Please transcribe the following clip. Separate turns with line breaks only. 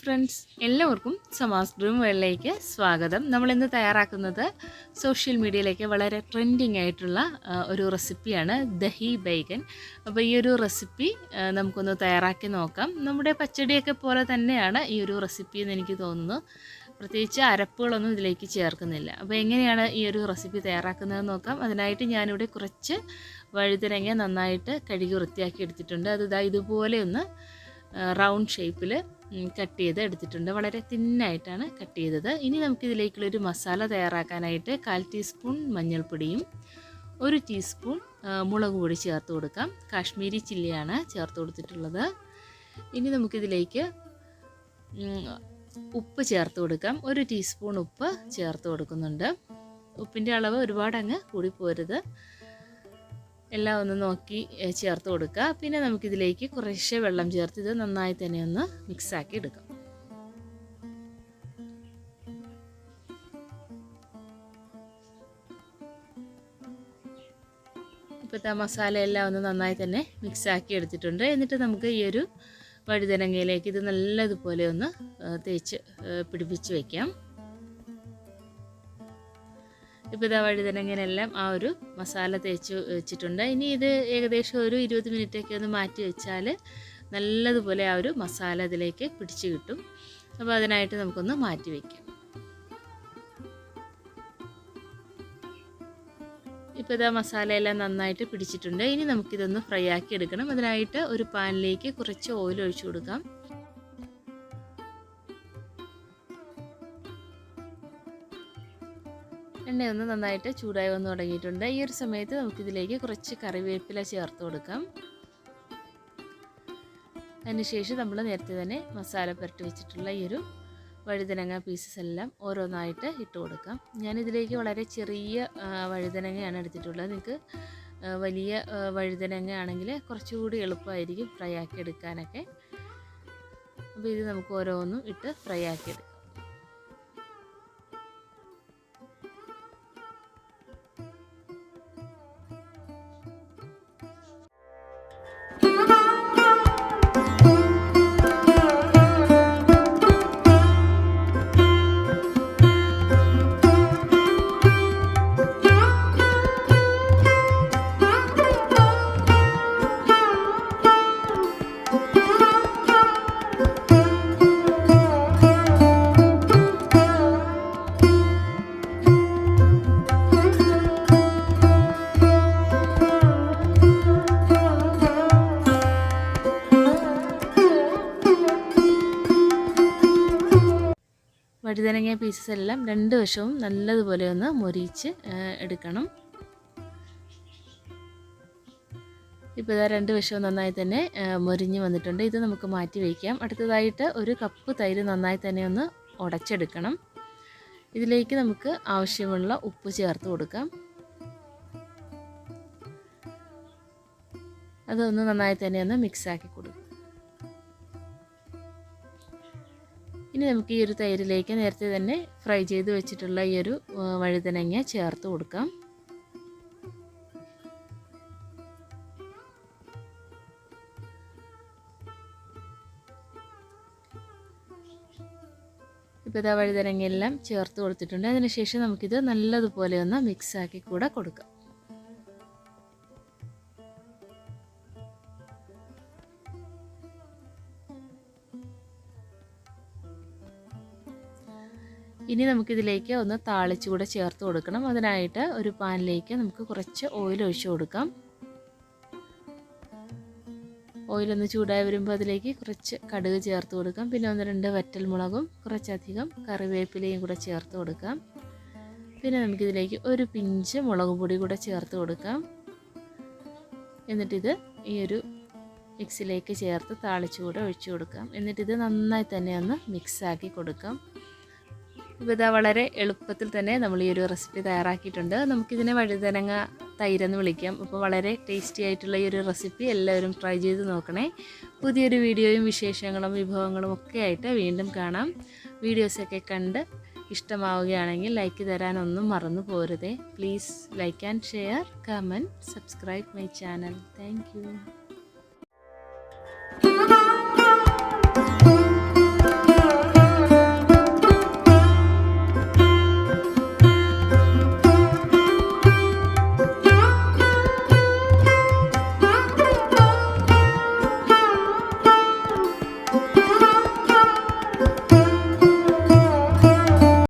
Friends എല്ലാവർക്കും സമാസ് dream വേൾഡിലേക്ക് സ്വാഗതം നമ്മളിന്ന് തയ്യാറാക്കുന്നത് സോഷ്യൽ മീഡിയയിലേക്ക് വളരെ ട്രെൻഡിങ് ആയിട്ടുള്ള ഒരു റെസിപ്പിയാണ് ദഹി ബൈഗൻ അപ്പോൾ ഈ ഒരു റെസിപ്പി നമുക്കൊന്ന് തയ്യാറാക്കി നോക്കാം. നമ്മുടെ പച്ചടിയൊക്കെ പോലെ തന്നെയാണ് ഈ ഒരു റെസിപ്പി എന്ന് എനിക്ക് തോന്നുന്നു. പ്രത്യേകിച്ച് അരപ്പുകളൊന്നും ഇതിലേക്ക് ചേർക്കുന്നില്ല. അപ്പോൾ എങ്ങനെയാണ് ഈ ഒരു റെസിപ്പി തയ്യാറാക്കുന്നത് നോക്കാം. അതിനായിട്ട് ഞാനിവിടെ കുറച്ച് വഴുതനങ്ങ നന്നായിട്ട് കഴുകി വൃത്തിയാക്കി എടുത്തിട്ടുണ്ട്. അത് ഇതാ ഇതുപോലെ ഒന്ന് റൗണ്ട് ഷേപ്പിൽ കട്ട് ചെയ്ത് എടുത്തിട്ടുണ്ട്. വളരെ തിന്നായിട്ടാണ് കട്ട് ചെയ്തത്. ഇനി നമുക്കിതിലേക്കുള്ളൊരു മസാല തയ്യാറാക്കാനായിട്ട് കാൽ ടീസ്പൂൺ മഞ്ഞൾപ്പൊടിയും ഒരു ടീസ്പൂൺ മുളക് പൊടി ചേർത്ത് കൊടുക്കാം. കാശ്മീരി ചില്ലിയാണ് ചേർത്ത് കൊടുത്തിട്ടുള്ളത്. ഇനി നമുക്കിതിലേക്ക് ഉപ്പ് ചേർത്ത് കൊടുക്കാം. ഒരു ടീസ്പൂൺ ഉപ്പ് ചേർത്ത് കൊടുക്കുന്നുണ്ട്. ഉപ്പിന്റെ അളവ് ഒരുപാട് അങ്ങ് കൂടി പോരുത് എല്ലാം ഒന്ന് നോക്കി ചേർത്ത് കൊടുക്കുക. പിന്നെ നമുക്കിതിലേക്ക് കുറേശ്ശെ വെള്ളം ചേർത്ത് ഇത് നന്നായി തന്നെ ഒന്ന് മിക്സാക്കി എടുക്കാം. ഇപ്പോഴത്തെ മസാല എല്ലാം ഒന്ന് നന്നായി തന്നെ മിക്സാക്കി എടുത്തിട്ടുണ്ട്. എന്നിട്ട് നമുക്ക് ഈ ഒരു വഴുതനങ്ങയിലേക്ക് ഇത് നല്ലതുപോലെ ഒന്ന് തേച്ച് പിടിപ്പിച്ച് വയ്ക്കാം ഇപ്പോൾ ഇതാ വഴുതനങ്ങനെല്ലാം ആ ഒരു മസാല തേച്ച് വെച്ചിട്ടുണ്ട്. ഇനി ഇത് ഏകദേശം ഒരു ഇരുപത് മിനിറ്റൊക്കെ ഒന്ന് മാറ്റി വെച്ചാൽ നല്ലതുപോലെ ആ ഒരു മസാല ഇതിലേക്ക് പിടിച്ച് കിട്ടും. അപ്പോൾ അതിനായിട്ട് നമുക്കൊന്ന് മാറ്റി വയ്ക്കാം ഇപ്പോൾ ഇതാ മസാലയെല്ലാം നന്നായിട്ട് പിടിച്ചിട്ടുണ്ട്. ഇനി നമുക്കിതൊന്ന് ഫ്രൈ ആക്കി എടുക്കണം. അതിനായിട്ട് ഒരു പാനിലേക്ക് കുറച്ച് ഓയിൽ ഒഴിച്ചു കൊടുക്കാം. എണ്ണയൊന്ന് നന്നായിട്ട് ചൂടായി വന്ന് തുടങ്ങിയിട്ടുണ്ട്. ഈ ഒരു സമയത്ത് നമുക്കിതിലേക്ക് കുറച്ച് കറിവേപ്പില ചേർത്ത് കൊടുക്കാം. അതിനുശേഷം നമ്മൾ നേരത്തെ തന്നെ മസാല പുരട്ടി വെച്ചിട്ടുള്ള ഈ ഒരു വഴുതനങ്ങ പീസസ് എല്ലാം ഓരോന്നായിട്ട് ഇട്ട് കൊടുക്കാം. ഞാനിതിലേക്ക് വളരെ ചെറിയ വഴുതനങ്ങയാണ് എടുത്തിട്ടുള്ളത്. നിങ്ങൾക്ക് വലിയ വഴുതനങ്ങ ആണെങ്കിൽ കുറച്ചുകൂടി എളുപ്പമായിരിക്കും ഫ്രൈ ആക്കി എടുക്കാനൊക്കെ. അപ്പോൾ ഇത് നമുക്ക് ഓരോന്നും ഇട്ട് ഫ്രൈ ആക്കി എടുക്കാം. വഴുതനങ്ങ പീസസ് എല്ലാം രണ്ട് വശവും നല്ലതുപോലെ ഒന്ന് മൊരിച്ച് എടുക്കണം. ഇപ്പോൾ ഇതാ രണ്ട് വശവും നന്നായി തന്നെ മൊരിഞ്ഞ് വന്നിട്ടുണ്ട്. ഇത് നമുക്ക് മാറ്റി വയ്ക്കാം അടുത്തതായിട്ട് ഒരു കപ്പ് തൈര് നന്നായി തന്നെ ഒന്ന് ഉടച്ചെടുക്കണം. ഇതിലേക്ക് നമുക്ക് ആവശ്യമുള്ള ഉപ്പ് ചേർത്ത് കൊടുക്കാം. അതൊന്ന് നന്നായി തന്നെ ഒന്ന് മിക്സാക്കി കൊടുക്കും. ഇനി നമുക്ക് ഈ ഒരു തൈരിലേക്ക് നേരത്തെ തന്നെ ഫ്രൈ ചെയ്ത് വെച്ചിട്ടുള്ള ഈ ഒരു വഴുതനങ്ങ ചേർത്ത് കൊടുക്കാം. ഇപ്പോൾ ഇതാ വഴുതനങ്ങയെല്ലാം ചേർത്ത് കൊടുത്തിട്ടുണ്ട്. അതിനുശേഷം നമുക്കിത് നല്ലതുപോലെ ഒന്ന് മിക്സാക്കി കൂടെ കൊടുക്കാം. ഇനി നമുക്കിതിലേക്ക് ഒന്ന് താളിച്ചുകൂടെ ചേർത്ത് കൊടുക്കണം. അതിനായിട്ട് ഒരു പാനിലേക്ക് നമുക്ക് കുറച്ച് ഓയിൽ ഒഴിച്ചു കൊടുക്കാം. ഓയിലൊന്ന് ചൂടായി വരുമ്പോൾ അതിലേക്ക് കുറച്ച് കടുക് ചേർത്ത് കൊടുക്കാം. പിന്നെ ഒന്ന് രണ്ട് വറ്റൽ മുളകും കുറച്ചധികം കറിവേപ്പിലയും കൂടെ ചേർത്ത് കൊടുക്കാം. പിന്നെ നമുക്കിതിലേക്ക് ഒരു പിഞ്ച് മുളക് പൊടി കൂടെ ചേർത്ത് കൊടുക്കാം. എന്നിട്ടിത് ഈ ഒരു മിക്സിലേക്ക് ചേർത്ത് താളിച്ചുകൂടെ ഒഴിച്ചു കൊടുക്കാം. എന്നിട്ടിത് നന്നായി തന്നെ ഒന്ന് മിക്സാക്കി കൊടുക്കാം. ഇതാ വളരെ എളുപ്പത്തിൽ തന്നെ നമ്മൾ ഈ ഒരു റെസിപ്പി തയ്യാറാക്കിയിട്ടുണ്ട്. നമുക്കിതിനെ വഴുതനങ്ങ തൈരെന്ന് വിളിക്കാം. അപ്പോൾ വളരെ ടേസ്റ്റി ആയിട്ടുള്ള ഈ ഒരു റെസിപ്പി എല്ലാവരും ട്രൈ ചെയ്ത് നോക്കണേ. പുതിയൊരു വീഡിയോയും വിശേഷങ്ങളും വിഭവങ്ങളും ഒക്കെ ആയിട്ട് വീണ്ടും കാണാം. വീഡിയോസൊക്കെ കണ്ട് ഇഷ്ടമാവുകയാണെങ്കിൽ ലൈക്ക് തരാനൊന്നും മറന്നു പോരുതേ. Please like and share comment subscribe my channel thank